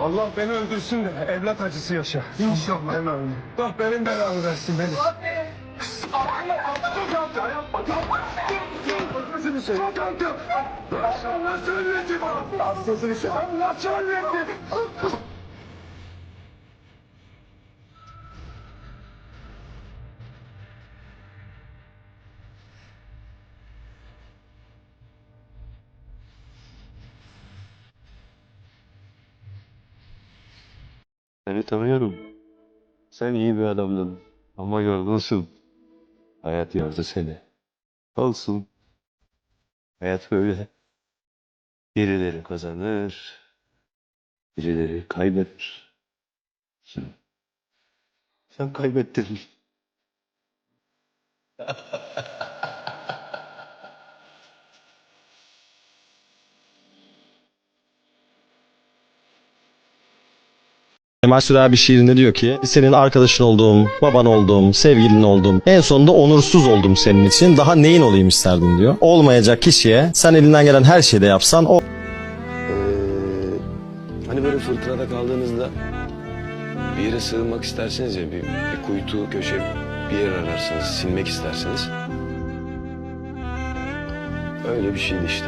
Allah beni öldürsün de evlat acısı yaşa. İnşallah. Hemen. Allah benim belamı versin beni. Allah söyletti bana. Hastasını şey. Allah söyletti. Seni tanıyorum. Sen iyi bir adamdın. Ama yorgunsun. Hayat yordu seni. Olsun. Hayat böyle. Birileri kazanır. Birileri kaybeder. Sen kaybettin. Kemal Sürer bir şiirinde diyor ki senin arkadaşın olduğum, baban olduğum, sevgilin olduğum, en sonunda onursuz oldum senin için. Daha neyin olayım isterdin diyor. Olmayacak kişiye sen elinden gelen her şeyi de yapsan o Ee, hani böyle fırtınada kaldığınızda bir yere sığınmak istersiniz ya bir, bir kuytu köşe bir yer ararsınız silmek istersiniz. Öyle bir şeydi işte.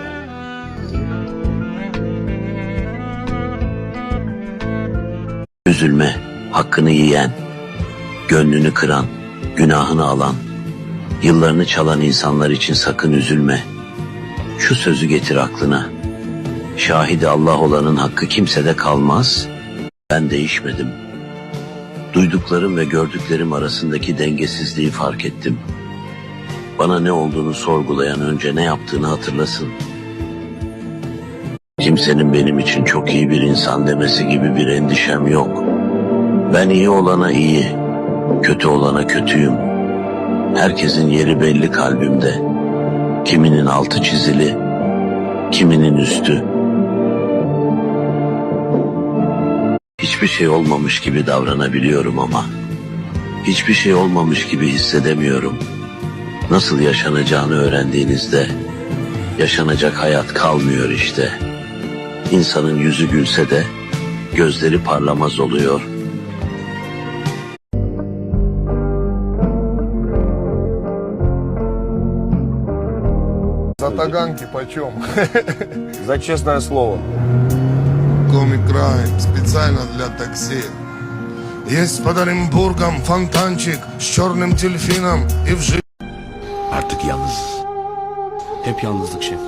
Üzülme, hakkını yiyen, gönlünü kıran, günahını alan, yıllarını çalan insanlar için sakın üzülme. Şu sözü getir aklına. Şahidi Allah olanın hakkı kimsede kalmaz. Ben değişmedim. Duyduklarım ve gördüklerim arasındaki dengesizliği fark ettim. Bana ne olduğunu sorgulayan önce ne yaptığını hatırlasın. Kimsenin benim için çok iyi bir insan demesi gibi bir endişem yok. Ben iyi olana iyi, kötü olana kötüyüm. Herkesin yeri belli kalbimde. Kiminin altı çizili, kiminin üstü. Hiçbir şey olmamış gibi davranabiliyorum ama hiçbir şey olmamış gibi hissedemiyorum. Nasıl yaşanacağını öğrendiğinizde yaşanacak hayat kalmıyor işte. İnsanın yüzü gülse de gözleri parlamaz oluyor. За таганки почем? За честное слово. Комик Райм специально для такси. Есть под Оренбургом фонтанчик с черным дельфином и в жизни Artık yalnızız. Hep yalnızlık şef.